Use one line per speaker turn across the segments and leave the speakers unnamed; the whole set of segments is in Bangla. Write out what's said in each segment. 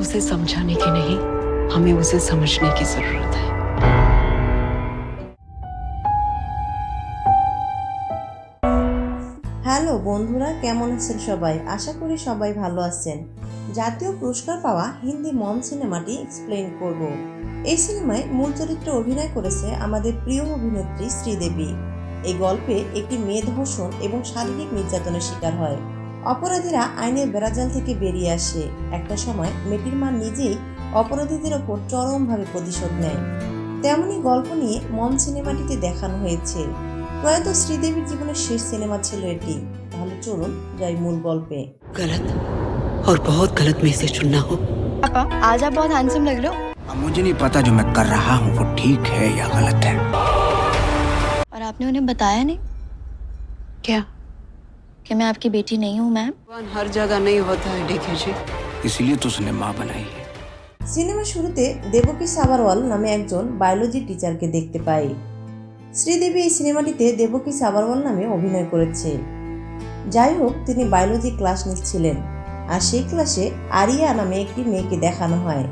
उसे समझाने की नहीं हमें उसे समझने की जरूरत है
হ্যালো বন্ধুরা কেমন আছেন সবাই আশা করি সবাই ভালো আছেন জাতীয় পুরস্কার পাওয়া হিন্দি মম সিনেমাটি এক্সপ্লেন করব এই সিনেমায় মূল চরিত্রে অভিনয় করেছে আমাদের প্রিয় অভিনেত্রী শ্রীদেবী এই গল্পে একটি মেয়ে ধর্ষণ এবং শারীরিক নির্যাতনের শিকার হয় অপরাধীরা আইনের বেড়াজাল থেকে বেরিয়ে আসে একটা সময় মেয়েটির মা নিজেই অপরাধীদের ওপর চরমভাবে প্রতিশোধ নেয় তেমনই গল্প নিয়ে মম সিনেমাটিতে দেখানো হয়েছে প্রয়াত শ্রীদেবীর জীবনের শেষ সিনেমা ছিল এটি তাহলে চলুন যাই মূল গল্পে
गलत और बहुत गलत मैसेज चुनना हो
पापा आज आप बहुत हैंडसम लग रहे हो
अब मुझे नहीं पता जो मैं कर रहा हूँ वो ठीक है या गलत है
और आपने उन्हें बताया नहीं
क्या
कि मैं आपकी बेटी नहीं हूँ मैम
भगवान हर जगह नहीं होता है डीके जी
इसीलिए तो उसने माँ बनाई है
সিনেমার শুরুতে দেবকী সাবারওয়াল নামে একজন বায়োলজি টিচারকে দেখতে পাই শ্রীদেবী এই সিনেমাটিতে দেবকী সাবারওয়াল নামে অভিনয় করেছে যাই হোক তিনি বায়োলজি ক্লাস নিচ্ছিলেন আর সেই ক্লাসে আরিয়া নামে একটি মেয়েকে দেখানো হয়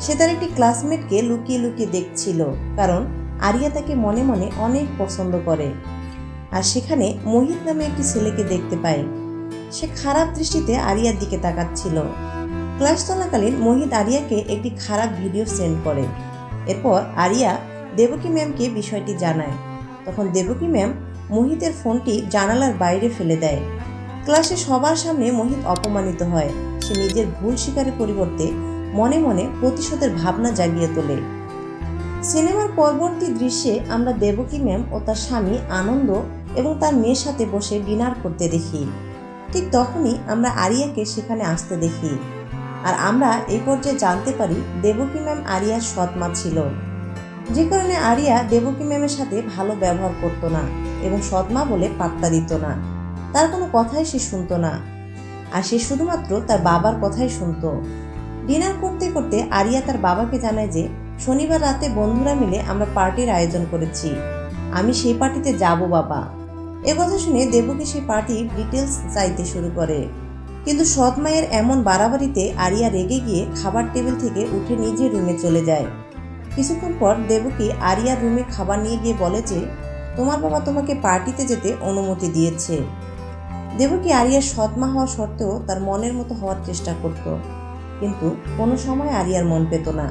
সে তার একটি ক্লাসমেটকে লুকিয়ে লুকিয়ে দেখছিল কারণ আরিয়া তাকে মনে মনে অনেক পছন্দ করে আর সেখানে মোহিত নামে একটি ছেলেকে দেখতে পায়। সে খারাপ দৃষ্টিতে আরিয়ার দিকে তাকাচ্ছিল। ক্লাস চলাকালীন মোহিত আরিয়াকে একটি খারাপ ভিডিও সেন্ড করে। এরপর আরিয়া দেবকী ম্যামকে বিষয়টি জানায়। তখন দেবকী ম্যাম মোহিতের ফোনটি জানালার বাইরে ফেলে দেয়। ক্লাসে সবার সামনে মোহিত অপমানিত হয়। সে নিজের ভুল শিকারের পরিবর্তে মনে মনে প্রতিশোধের ভাবনা জাগিয়ে তোলে। সিনেমার পরবর্তী দৃশ্যে আমরা দেবকী ম্যাম ও তার স্বামী আনন্দ এবং তার মেয়ের সাথে বসে ডিনার করতে দেখি। ঠিক তখনই আমরা আরিয়াকে সেখানে আসতে দেখি। আর আমরা এই পর্যায়ে জানতে পারি দেবকী ম্যাম আরিয়ার সৎ মা ছিল। যে কারণে আরিয়া দেবকী ম্যামের সাথে ভালো ব্যবহার করতো না এবং সৎ মা বলে পাত্তা দিত না। তার কোনো কথাই সে শুনতো না। আর সে শুধুমাত্র তার বাবার কথাই শুনতো। ডিনার করতে করতে আরিয়া তার বাবাকে জানায় যে, শনিবার রাতে বন্ধুরা মিলে আমরা পার্টির আয়োজন করেছি। আমি সেই পার্টিতে যাব, বাবা। এ কথা শুনে দেবকী সেই পার্টির ডিটেলস চাইতে শুরু করে। কিন্তু সৎ মায়ের এমন বাড়াবাড়িতে আরিয়া রেগে গিয়ে খাবার টেবিল থেকে উঠে নিজে রুমে চলে যায়। কিছুক্ষণ পর দেবকী আরিয়ার রুমে খাবার নিয়ে গিয়ে বলে যে, তোমার বাবা তোমাকে পার্টিতে যেতে অনুমতি দিয়েছে। দেবকী আরিয়ার সৎমা হওয়া সত্ত্বেও তার মনের মতো হওয়ার চেষ্টা করত। কিন্তু কোনো সময় আরিয়ার মন পেত না।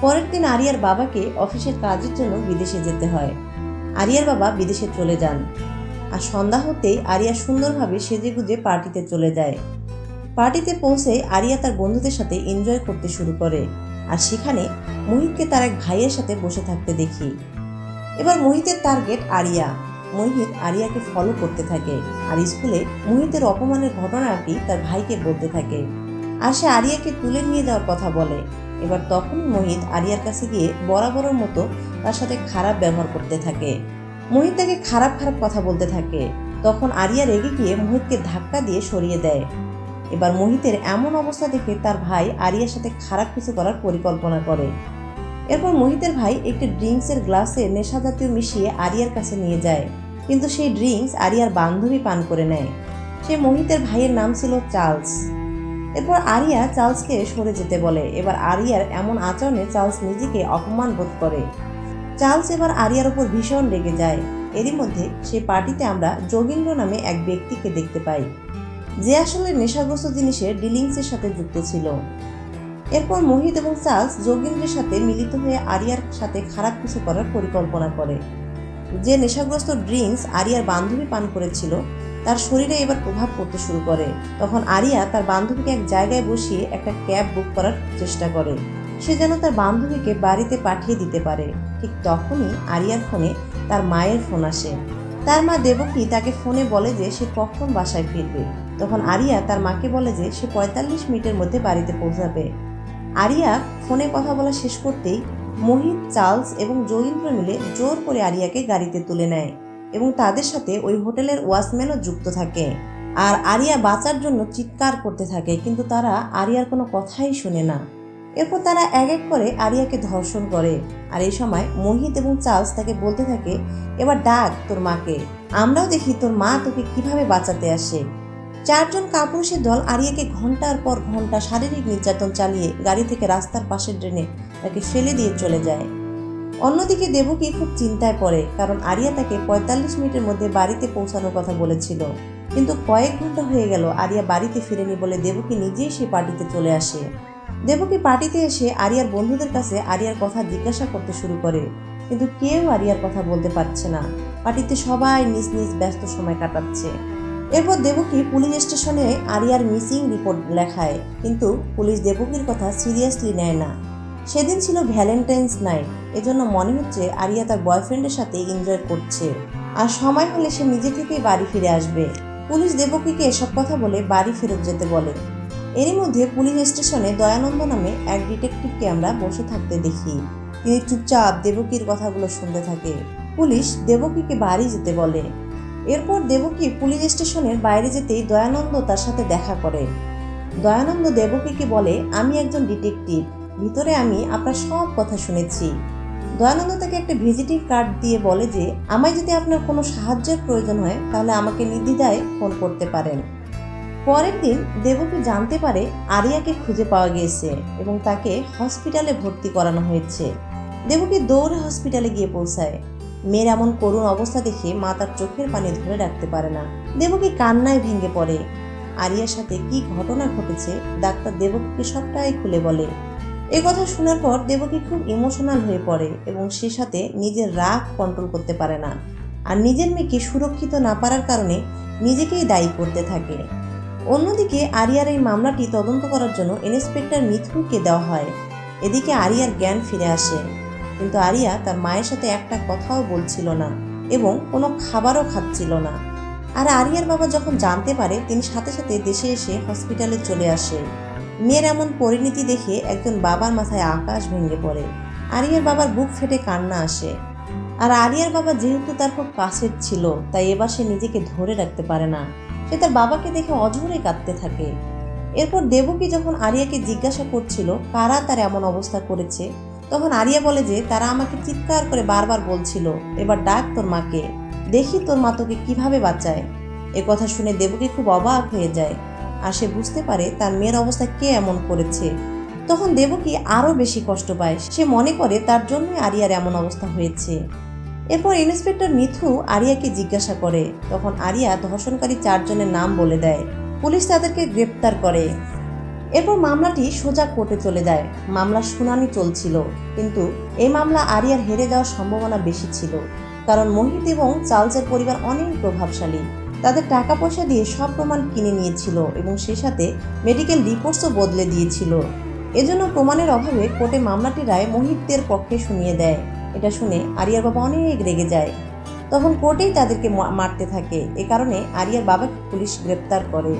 পরের দিন আরিয়ার বাবাকে অফিসের কাজের জন্য বিদেশে যেতে হয়। আরিয়ার বাবা বিদেশে চলে যান। আর সন্ধ্যা হতেই আরিয়া সুন্দরভাবে সেজেগুজে পার্টিতে চলে যায়। পার্টিতে পৌঁছে আরিয়া তার বন্ধুদের সাথে এনজয় করতে শুরু করে আর সেখানে মোহিতকে তার এক ভাইয়ের সাথে বসে থাকতে দেখি। এবার মোহিতের টার্গেট আরিয়া। মোহিত আরিয়াকে ফলো করতে থাকে আর স্কুলে মোহিতের অপমানের ঘটনাটি তার ভাইকে বলতে থাকে। আর সে আরিয়াকে তুলে নিয়ে যাওয়ার কথা বলে। এবার তখন মোহিত আরিয়ার কাছে গিয়ে বরাবরের মতো তার সাথে খারাপ ব্যবহার করতে থাকে। মোহিত তাকে খারাপ খারাপ কথা বলতে থাকে। তখন আরিয়া রেগে গিয়ে মোহিতকে ধাক্কা দিয়ে সরিয়ে দেয়। এবার মোহিতের এমন অবস্থা দেখে তার ভাই আরিয়ার সাথে খারাপ কিছু করার পরিকল্পনা করে। এরপর মোহিতের ভাই একটি ড্রিঙ্কসের গ্লাসে নেশা জাতীয় মিশিয়ে আরিয়ার কাছে নিয়ে যায়। কিন্তু সেই ড্রিঙ্কস আরিয়ার বান্ধবী পান করে নেয়। সে মোহিতের ভাইয়ের নাম ছিল চার্লস। এরপর আরিয়া চার্লসকে সরে যেতে বলে। এবার আরিয়ার এমন আচরণে চার্লস নিজেকে অপমান বোধ করে। চার্লস এবার আরিয়ার ওপর ভীষণ রেগে যায়। এরই মধ্যে সেই পার্টিতে আমরা যোগীন্দ্র নামে এক ব্যক্তিকে দেখতে পাই, যে আসলে নেশাগ্রস্ত জিনিসের ডিলিংসের সাথে যুক্ত ছিল। এরপর মোহিত এবং চার্লস যোগেন্দ্রের সাথে মিলিত হয়ে আরিয়ার সাথে খারাপ কিছু করার পরিকল্পনা করে। যে নেশাগ্রস্ত ড্রিঙ্কস আরিয়ার বান্ধবী পান করেছিল, তার শরীরে এবার প্রভাব পড়তে শুরু করে। তখন আরিয়া তার বান্ধবীকে এক জায়গায় বসিয়ে একটা ক্যাব বুক করার চেষ্টা করে। সে যেন তার বান্ধবীকে বাড়িতে পাঠিয়ে দিতে পারে। ঠিক তখনই আরিয়ার ফোনে তার মায়ের ফোন আসে। তার মা দেবকী তাকে ফোনে বলে যে সে কখন বাসায় ফিরবে। তখন আরিয়া তার মাকে বলে যে সে পঁয়তাল্লিশ মিনিটের মধ্যে বাড়িতে পৌঁছাবে। আরিয়া ফোনে কথা বলা শেষ করতেই মোহিত, চার্লস এবং জয়ীন্দ্র মিলে জোর করে আরিয়াকে গাড়িতে তুলে নেয় এবং তাদের সাথে ওই হোটেলের ওয়াচম্যানও যুক্ত থাকে। আর আরিয়া বাঁচার জন্য চিৎকার করতে থাকে, কিন্তু তারা আরিয়ার কোনো কথাই শুনে না। এরপর তারা এক এক করে আরিয়াকে ধর্ষণ করে। আর এই সময় মোহিত এবং চার্লস তাকে বলতে থাকে, এবার ডাক তোর মাকে। আমরাও দেখি তোর মা তোকে কীভাবে বাঁচাতে আসে। চারজন কাপুরুষের দল আরিয়াকে ঘণ্টার পর ঘণ্টা শারীরিক নির্যাতন চালিয়ে গাড়ি থেকে রাস্তার পাশের ড্রেনে তাকে ফেলে দিয়ে চলে যায়। অন্যদিকে দেবকী খুব চিন্তায় পড়ে, কারণ আরিয়া তাকে পঁয়তাল্লিশ মিনিটের মধ্যে বাড়িতে পৌঁছানোর কথা বলেছিল। কিন্তু কয়েক ঘণ্টা হয়ে গেল, আরিয়া বাড়িতে ফিরেনি বলে দেবকী নিজেই সেই পার্টিতে চলে আসে। দেবকী পার্টিতে এসে আরিয়ার বন্ধুদের কাছে আরিয়ার কথা জিজ্ঞাসা করতে শুরু করে। কিন্তু কেউ আরিয়ার কথা বলতে পারছে না। পার্টিতে সবাই নিজ নিজ ব্যস্ত সময় কাটাচ্ছে। এরপর দেবকী পুলিশ স্টেশনে আরিয়ার মিসিং রিপোর্ট লেখায়, কিন্তু পুলিশ দেবকীর কথা সিরিয়াসলি নেয় না। সেদিন ছিল ভ্যালেন্টাইন্স নাইট, এজন্য মনে হচ্ছে আরিয়া তার বয়ফ্রেন্ডের সাথে এনজয় করছে। আর সময় হলে সে নিজে থেকেই বাড়ি ফিরে আসবে। পুলিশ দেবকীকে এসব কথা বলে বাড়ি ফেরত যেতে বলে। এরই মধ্যে পুলিশ স্টেশনে দয়ানন্দ নামে এক ডিটেকটিভকে আমরা বসে থাকতে দেখি। তিনি চুপচাপ দেবকীর কথাগুলো শুনতে থাকে। পুলিশ দেবকীকে বাড়ি যেতে বলে। এরপর দেবকী পুলিশ স্টেশনের বাইরে যেতেই দয়ানন্দ তার সাথে দেখা করে। দয়ানন্দ দেবকীকে বলে, আমি একজন ডিটেকটিভ। ভিতরে আমি আপনার সব কথা শুনেছি। দয়ানন্দ তাকে একটা ভিজিটিং কার্ড দিয়ে বলে যে, আমায় যদি আপনার কোনো সাহায্যের প্রয়োজন হয়, তাহলে আমাকে নির্দ্বিধায় ফোন করতে পারেন। পরের দিন দেবকী জানতে পারে আরিয়াকে খুঁজে পাওয়া গিয়েছে এবং তাকে হসপিটালে ভর্তি করানো হয়েছে। দেবকী দৌড়ে হসপিটালে গিয়ে পৌঁছায়। মেয়ের এমন করুণ অবস্থা দেখে মা তার চোখের পানি ধরে রাখতে পারে না। দেবকী কান্নায় ভেঙে পড়ে। আরিয়ার সাথে কি ঘটনা ঘটেছে, ডাক্তার দেবকীকে সবটাই খুলে বলে। এ কথা শোনার পর দেবকী খুব ইমোশনাল হয়ে পড়ে এবং সে সাথে নিজের রাগ কন্ট্রোল করতে পারে না। আর নিজের মেয়েকে সুরক্ষিত না পারার কারণে নিজেকেই দায়ী করতে থাকে। অন্যদিকে আরিয়ার এই মামলাটি তদন্ত করার জন্য ইন্সপেক্টর মিথুনকে দেওয়া হয়। এদিকে আরিয়ার জ্ঞান ফিরে আসে। কিন্তু আরিয়া তার মায়ের সাথে একটা কথাও বলছিল না এবং কোনো খাবারও খাচ্ছিল না। আর আরিয়ার বাবা যখন জানতে পারে, তিনি সাথে সাথে দেশে এসে হসপিটালে চলে আসে। মেয়ের এমন পরিণতি দেখে একজন বাবার মাথায় আকাশ ভেঙে পড়ে। আরিয়ার বাবার বুক ফেটে কান্না আসে। আর আরিয়ার বাবা যেহেতু তার খুব কাছের ছিল, তাই এবার সে নিজেকে ধরে রাখতে পারে না। সে তার বাবাকে দেখে অঝরে কাঁদতে থাকে। এরপর দেবকী যখন আরিয়াকে জিজ্ঞাসা করছিল, কারা তার এমন অবস্থা করেছে, তখন আরিয়া বলে যে, তারা আমাকে চিৎকার করে বারবার বলছিল, এবার ডাক তোর মাকে। দেখি তোর মা তোকে কীভাবে বাঁচায়। এ কথা শুনে দেবকী খুব অবাক হয়ে যায়, আর সে বুঝতে পারে তার মেয়ের অবস্থা কে এমন করেছে। তখন দেবকী আরও বেশি কষ্ট পায়। সে মনে করে তার জন্যই আরিয়ার এমন অবস্থা হয়েছে। এরপর ইন্সপেক্টর মিথু আরিয়াকে জিজ্ঞাসা করে। তখন আরিয়া ধর্ষণকারী চারজনের নাম বলে দেয়। পুলিশ তাদেরকে গ্রেপ্তার করে। এরপর মামলাটি সোজা কোর্টে চলে যায়। মামলার শুনানি চলছিল। কিন্তু এই মামলা আরিয়ার হেরে যাওয়ার সম্ভাবনা বেশি ছিল। কারণ মোহিত এবং চার্লসের পরিবার অনেক প্রভাবশালী। তাদের টাকা পয়সা দিয়ে সব প্রমাণ কিনে নিয়েছিল এবং সে সাথে মেডিকেল রিপোর্টসও বদলে দিয়েছিল। এজন্য প্রমাণের অভাবে কোর্টে মামলাটি রায় মোহিতদের পক্ষে শুনিয়ে দেয়। এটা শুনে আরিয়ার বাবা অনেক রেগে যায়। তখন কোর্টেই তাদেরকে মারতে থাকে। এ কারণে আরিয়ার বাবাকে পুলিশ গ্রেপ্তার করে।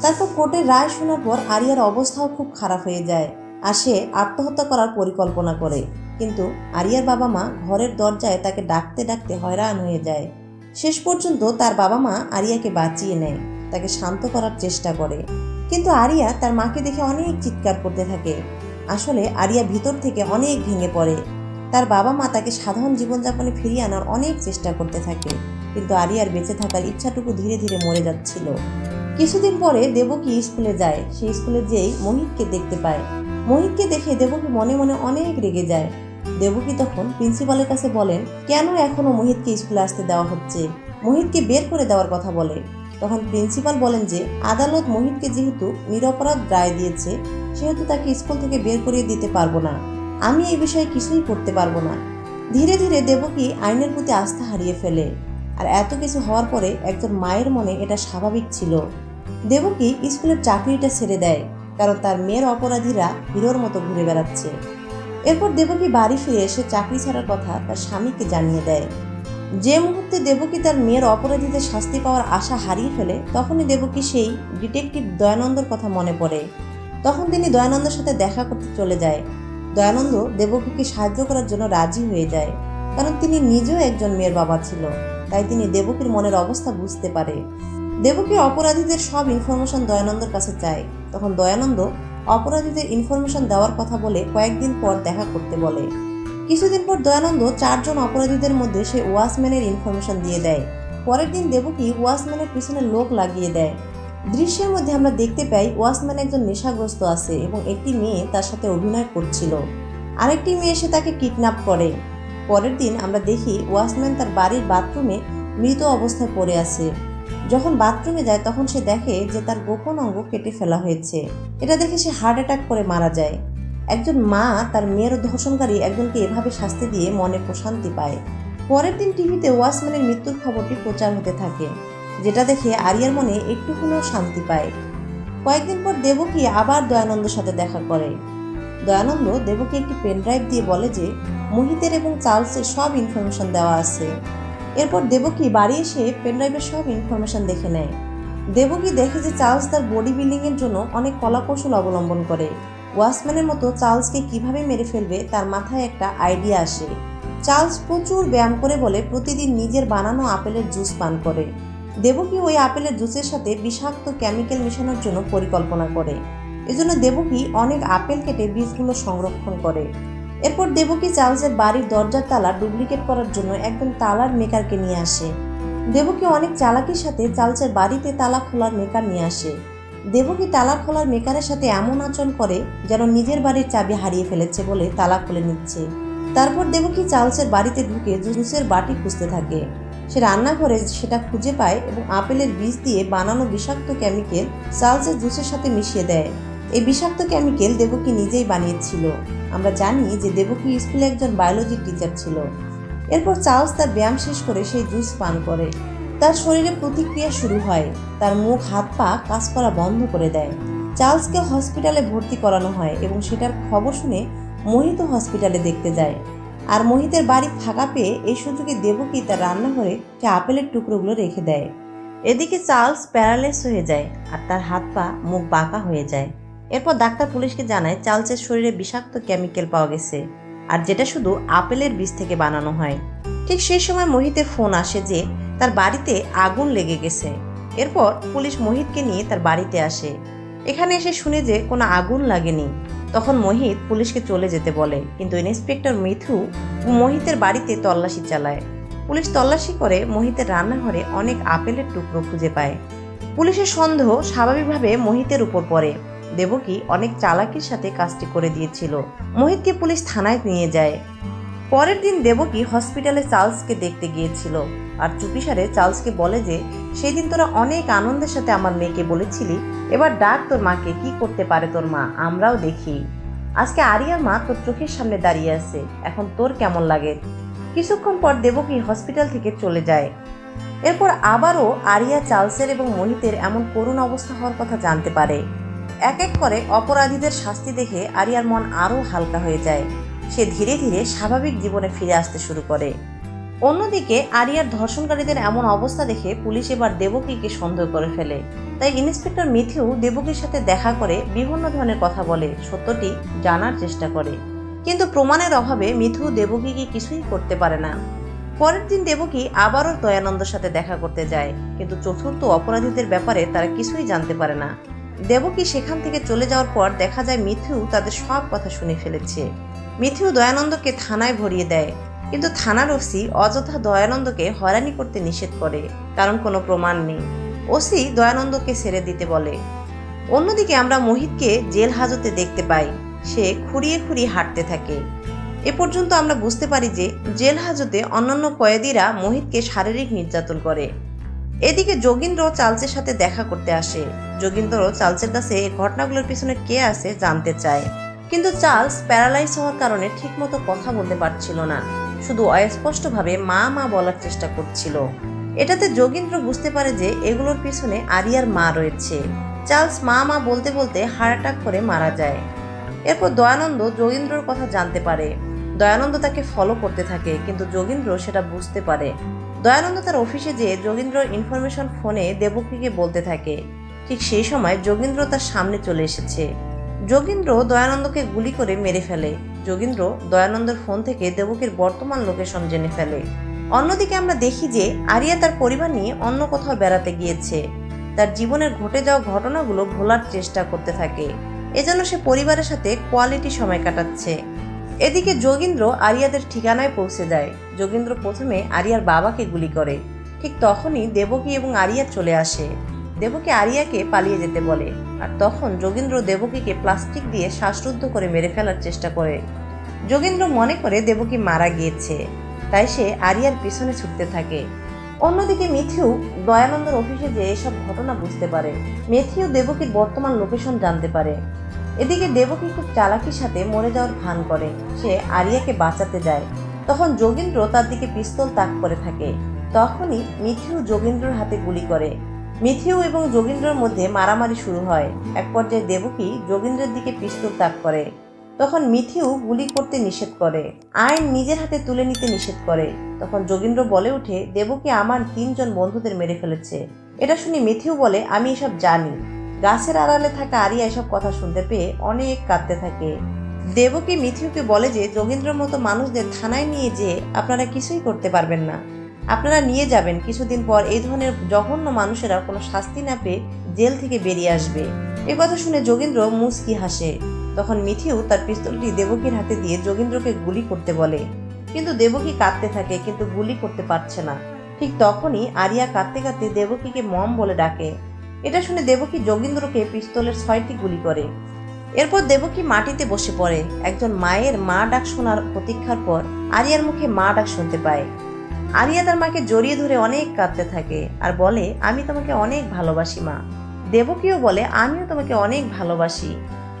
তারপর কোর্টের রায় শোনার পর আরিয়ার অবস্থাও খুব খারাপ হয়ে যায়। আর সে আত্মহত্যা করার পরিকল্পনা করে। কিন্তু আরিয়ার বাবা মা ঘরের দরজায় তাকে ডাকতে ডাকতে হয়রান হয়ে যায়। শেষ পর্যন্ত তার বাবা মা আরিয়াকে বাঁচিয়ে নেয়। তাকে শান্ত করার চেষ্টা করে। কিন্তু আরিয়া তার মাকে দেখে অনেক চিৎকার করতে থাকে। আসলে আরিয়া ভিতর থেকে অনেক ভেঙে পড়ে। তার বাবা মা তাকে সাধারণ জীবনযাপনে ফিরিয়ে আনার অনেক চেষ্টা করতে থাকে, কিন্তু আরিয়ার বেঁচে থাকার ইচ্ছাটুকু ধীরে ধীরে মরে যাচ্ছিল। কিছুদিন পরে দেবকী স্কুলে যায়, সেই স্কুলে যেই মোহিতকে দেখতে পায়। মোহিতকে দেখে দেবকী মনে মনে অনেক রেগে যায়। দেবকী তখন প্রিন্সিপালের কাছে বলেন, কেন এখনও মোহিতকে স্কুলে আসতে দেওয়া হচ্ছে? মোহিতকে বের করে দেওয়ার কথা বলে। তখন প্রিন্সিপাল বলেন যে, আদালত মোহিতকে যেহেতু নিরপরাধ রায় দিয়েছে, সেহেতু তাকে স্কুল থেকে বের করিয়ে দিতে পারব না। আমি এই বিষয়ে কিছুই করতে পারব না। ধীরে ধীরে দেবকী আইনের প্রতি আস্থা হারিয়ে ফেলে। আর এত কিছু হওয়ার পরে একজন মায়ের মনে এটা স্বাভাবিক ছিল। দেবকী স্কুলের চাকরিটা ছেড়ে দেয়, কারণ তার মেয়ের অপরাধীরা হিরোর মতো ঘুরে বেড়াচ্ছে। এরপর দেবকী বাড়ি ফিরে এসে চাকরি ছাড়ার কথা তার স্বামীকে জানিয়ে দেয়। যে মুহূর্তে দেবকী তার মেয়ের অপরাধীদের শাস্তি পাওয়ার আশা হারিয়ে ফেলে, তখনই দেবকী সেই ডিটেকটিভ দয়ানন্দর কথা মনে পড়ে। তখন তিনি দয়ানন্দের সাথে দেখা করতে চলে যায়। দয়ানন্দ দেবকীকে সাহায্য করার জন্য রাজি হয়ে যায়। কারণ তিনি নিজেও একজন মেয়ের বাবা ছিল, তাই তিনি দেবকীর মনের অবস্থা বুঝতে পারে। দেবকী অপরাধীদের সব ইনফরমেশন দয়ানন্দর কাছে চায়। তখন দয়ানন্দ অপরাধীদের ইনফরমেশন দেওয়ার কথা বলে কয়েকদিন পর দেখা করতে বলে। কিছুদিন পর দয়ানন্দ চারজন অপরাধীদের মধ্যে সে ওয়াচম্যানের ইনফরমেশন দিয়ে দেয়। পরের দিন দেবকী ওয়াচম্যানের পিছনে লোক লাগিয়ে দেয়। দৃশ্যের মধ্যে আমরা দেখতে পাই ওয়াসম্যান একজন নেশাগ্রস্ত আছে এবং একটি মেয়ে তার সাথে অভিনয় করছিল। আরেকটি মেয়ে এসে তাকে কিডন্যাপ করে। পরের দিন আমরা দেখি ওয়াসম্যান তার বাড়ির বাথরুমে মৃত অবস্থায় পড়ে আছে। যখন বাথরুমে যায় তখন সে দেখে যে তার গোপন অঙ্গ কেটে ফেলা হয়েছে। এটা দেখে সে হার্ট অ্যাটাক করে মারা যায়। একজন মা তার মেয়ের ধর্ষণকারী একজনকে এভাবে শাস্তি দিয়ে মনে প্রশান্তি পায়। পরের দিন টিভিতে ওয়াচম্যানের মৃত্যুর খবরটি প্রচার হতে থাকে। যেটা দেখে আরিয়ার মনে একটু হলেও শান্তি পায়। কয়েকদিন পর দেবকী আবার দয়ানন্দের সাথে দেখা করে। দয়ানন্দ দেবকী একটি পেনড্রাইভ দিয়ে বলে যে, মোহিতের এবং চার্লসের সব ইনফরমেশন দেওয়া আছে। এরপর দেবকী বাড়ি এসে পেনড্রাইভের সব ইনফরমেশন দেখে নেয়। দেবকী দেখে যে চার্লস তার বডি বিল্ডিংয়ের জন্য অনেক কলাকৌশল অবলম্বন করে। ওয়াচম্যানের মতো চার্লসকে কীভাবে মেরে ফেলবে তার মাথায় একটা আইডিয়া আসে। চার্লস প্রচুর ব্যায়াম করে বলে প্রতিদিন নিজের বানানো আপেলের জুস পান করে। দেবকী ওই আপেলের জুসের সাথে বিষাক্ত কেমিক্যাল মেশানোর জন্য পরিকল্পনা করে। এজন্য দেবকী অনেক আপেল কেটে বীজগুলো সংরক্ষণ করে। এরপর দেবকী চার্লসের বাড়ির দরজার তালা ডুপ্লিকেট করার জন্য একজন তালার মেকারকে নিয়ে আসে। দেবকী অনেক চালাকির সাথে চার্লসের বাড়িতে তালা খোলার মেকার নিয়ে আসে। দেবকী তালা খোলার মেকারের সাথে এমন আচরণ করে যেন নিজের বাড়ির চাবি হারিয়ে ফেলেছে বলে তালা খুলে নিচ্ছে। তারপর দেবকী চার্লসের বাড়িতে ঢুকে জুসের বাটি খুঁজতে থাকে। সে রান্নাঘরে সেটা খুঁজে পায় এবং আপেলের বীজ দিয়ে বানানো বিষাক্ত কেমিক্যাল চার্লসের জুসের সাথে মিশিয়ে দেয়। এই বিষাক্ত কেমিক্যাল দেবকী নিজেই বানিয়েছিল। আমরা জানি যে দেবকী স্কুলে একজন বায়োলজির টিচার ছিল। এরপর চার্লস তার ব্যায়াম শেষ করে সেই জুস পান করে। তার শরীরে প্রতিক্রিয়া শুরু হয়। তার মুখ, হাত, পা কাজ করা বন্ধ করে দেয়। চার্লসকে হসপিটালে ভর্তি করানো হয় এবং সেটার খবর শুনে মোহিত হসপিটালে দেখতে যায়। আর মোহিতের বাড়ি ফাঁকা পেয়ে এই সুযোগে দেবকী তার রান্নাঘরে সে আপেলের টুকরোগুলো রেখে দেয়। এদিকে চার্লস প্যারালাইস হয়ে যায় আর তার হাত পা মুখ বাঁকা হয়ে যায়। এরপর ডাক্তার পুলিশকে জানায় চার্লসের শরীরে বিষাক্ত কেমিক্যাল পাওয়া গেছে আর যেটা শুধু আপেলের বীজ থেকে বানানো হয়। ঠিক সেই সময় মোহিতের ফোন আসে যে তার বাড়িতে আগুন লেগে গেছে। এরপর পুলিশ মোহিতকে নিয়ে তার বাড়িতে আসে। এখানে এসে শুনে যে কোনো আগুন লাগেনি, তখন মোহিত পুলিশকে চলে যেতে বলে। কিন্তু ইন্সপেক্টর মিথু মোহিতের বাড়িতে তল্লাশি চালায়। পুলিশ তল্লাশি করে মোহিতের রান্নাঘরে অনেক আপেলের টুকরো খুঁজে পায়। পুলিশের সন্দেহ স্বাভাবিকভাবে মোহিতের উপর পড়ে। দেবকী অনেক চালাকির সাথে কাজটি করে দিয়েছিল। মোহিতকে পুলিশ থানায় নিয়ে যায়। পরের দিন দেবকী হসপিটালে চার্লসকে দেখতে গিয়েছিল। আর চুপিসারে চার্লসকে বলে যে সেই দিন তোরা অনেক আনন্দের সাথে আমার মেয়েকে বলেছিলি, এবার ডাক তোর মাকে, কি করতে পারে তোর মা, আমরাও দেখি। আজকে আরিয়ার মা তোর চোখের সামনে দাঁড়িয়ে আছে, এখন তোর কেমন লাগে? কিছুক্ষণ পর দেবকী হসপিটাল থেকে চলে যায়। এরপর আবারও আরিয়া চার্লসের এবং মোহিতের এমন করুণ অবস্থা হওয়ার কথা জানতে পারে। এক এক করে অপরাধীদের শাস্তি দেখে আরিয়ার মন আরও হালকা হয়ে যায়। সে ধীরে ধীরে স্বাভাবিক জীবনে ফিরে আসতে শুরু করে। অন্যদিকে, আরিয়ার ধর্ষণকারীদের এমন অবস্থা দেখে পুলিশ এবার দেবকীকে সন্দেহ করে ফেলে। তাই ইন্সপেক্টর মিথিউ দেবকীর সাথে দেখা করে বিভিন্ন ধরনের কথা বলে, সত্যটি জানার চেষ্টা করে। কিন্তু প্রমাণের অভাবে মিথু দেবকীকে কিছুই করতে পারে না। পরের দিন দেবকী আবারও দয়ানন্দর সাথে দেখা করতে যায়, কিন্তু চতুর্থ অপরাধীদের ব্যাপারে তারা কিছুই জানতে পারে না। দেবকী সেখান থেকে চলে যাওয়ার পর দেখা যায় মিথু তাদের সব কথা শুনে ফেলেছে। মিথু দয়ানন্দকে থানায় ভরিয়ে দেয়। কিন্তু থানার ওসি অযথা দয়ানন্দকে হয়রানি করতে নিষেধ করে, কারণ কোনো প্রমাণ নেই। ওসি দয়ানন্দকে ছেড়ে দিতে বলে। অন্যদিকে আমরা মোহিতকে জেল হাজতে দেখতে পাই। সে খুঁড়িয়ে খুঁড়িয়ে হাঁটতে থাকে। এ পর্যন্ত আমরা বুঝতে পারি যে জেল হাজতে অন্যান্য কয়েদিরা মোহিতকে শারীরিক নির্যাতন করে। এদিকে যোগীন্দ্র চার্লসের সাথে দেখা করতে আসে। যোগীন্দ্র চার্লসের কাছে এই ঘটনাগুলোর পিছনে কে আছে জানতে চায়। কিন্তু চার্লস প্যারালাইজ হওয়ার কারণে ঠিকমতো কথা বলতে পারছিল না। শুধু অস্পষ্টভাবে মা মা বলার চেষ্টা করছিল। এটাতে যোগীন্দ্র বুঝতে পারে যে এগুলোর পিছনে আরিয়ার মা রয়েছে। চার্লস মা মা বলতে বলতে হার্ট অ্যাটাক করে মারা যায়। এরপর দয়ানন্দ যোগীন্দ্রর কথা জানতে পারে। দয়ানন্দ তাকে ফলো করতে থাকে, কিন্তু যোগীন্দ্র সেটা বুঝতে পারে। দয়ানন্দ তার অফিসে যেয়ে যোগীন্দ্রর ইনফরমেশন ফোনে দেবকীকে বলতে থাকে। ঠিক সেই সময় যোগীন্দ্র তার সামনে চলে এসেছে। যোগীন্দ্র দয়ানন্দকে গুলি করে মেরে ফেলে। যোগীন্দ্র দয়ানন্দের ফোন থেকে দেবকীর বর্তমান লোকেশন জেনে ফেলে। অন্যদিকে আমরা দেখি যে আরিয়া তার পরিবার নিয়ে অন্য কোথাও বেড়াতে গিয়েছে। তার জীবনের ঘটে যাওয়া ঘটনাগুলো ভোলার চেষ্টা করতে থাকে। এজন্য সে পরিবারের সাথে কোয়ালিটি সময় কাটাচ্ছে। এদিকে যোগীন্দ্র আরিয়াদের ঠিকানায় পৌঁছে যায়। যোগীন্দ্র প্রথমে আরিয়ার বাবাকে গুলি করে। ঠিক তখনই দেবকী এবং আরিয়া চলে আসে। দেবকী আরিয়াকে পালিয়ে যেতে বলে আর তখন যোগেন্দ্র দেবকীকে প্লাস্টিক দিয়ে শ্বাসরুদ্ধ করে মেরে ফেলার চেষ্টা করে। যোগেন্দ্র মনে করে দেবকী মারা গিয়েছে, তাই সে আরিয়ার পিছনে ছুটতে থাকে। অন্যদিকে মিথিউ দয়ানন্দর অফিসে যে এসব ঘটনা বুঝতে পারে। মেথিউ দেবকীর বর্তমান লোকেশন জানতে পারে। এদিকে দেবকী খুব চালাকির সাথে মরে যাওয়ার ভান করে। সে আরিয়াকে বাঁচাতে যায়। তখন যোগেন্দ্র তার দিকে পিস্তল তাক করে থাকে। তখনই মিথিউ যোগেন্দ্রর হাতে গুলি করে। মিথিউ এবং যোগেন্দ্রর মধ্যে মারামারি শুরু হয়। এক পর্যায়ে দেবকী যোগেন্দ্রের দিকে পিস্তল তাক করে। তখন মিথিউ গুলি করতে নিষেধ করে। আইন নিজের হাতে তুলে নিতে নিষেধ করে। তখন যোগেন্দ্র বলে ওঠে, দেবকী আমার তিনজন বন্ধুদের মেরে ফেলেছে। এটা শুনে মিথিউ বলে, আমি এসব জানি। গাছের আড়ালে থাকা আরিয়া এসব কথা শুনতে পেয়ে অনেক কাঁদতে থাকে। দেবকী মিথিউকে বলে যে, যোগেন্দ্রের মতো মানুষদের থানায় নিয়ে যেয়ে আপনারা কিছুই করতে পারবেন না। আপনারা নিয়ে যাবেন। কিছুদিন পর এই ধরনের জঘন্য মানুষেরা কোনো শাস্তি না পেয়ে জেল থেকে বেরিয়ে আসবে। এ কথা শুনে যোগেন্দ্র মুচকি হাসে। তখন মিথিউ তার পিস্তলটি দেবকীর হাতে দিয়ে যোগেন্দ্রকে গুলি করতে বলে। কিন্তু দেবকী কাঁদতে থাকে, কিন্তু গুলি করতে পারছে না। ঠিক তখনই আরিয়া কাঁদতে কাঁদতে দেবকীকে মম বলে ডাকে। এটা শুনে দেবকী যোগেন্দ্রকে পিস্তলের ছয়টি গুলি করে। এরপর দেবকী মাটিতে বসে পড়ে। একজন মায়ের মা ডাক শোনার প্রতীক্ষার পর আরিয়ার মুখে মা ডাক শুনতে পায়। আরিয়া তার মাকে জড়িয়ে ধরে অনেক কাঁদতে থাকে আর বলে, আমি তোমাকে অনেক ভালোবাসি, মা। দেবকীও বলে, আমিও তোমাকে অনেক ভালোবাসি।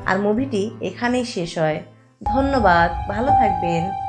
আর মুভিটি এখানেই শেষ হয়। ধন্যবাদ, ভালো থাকবেন।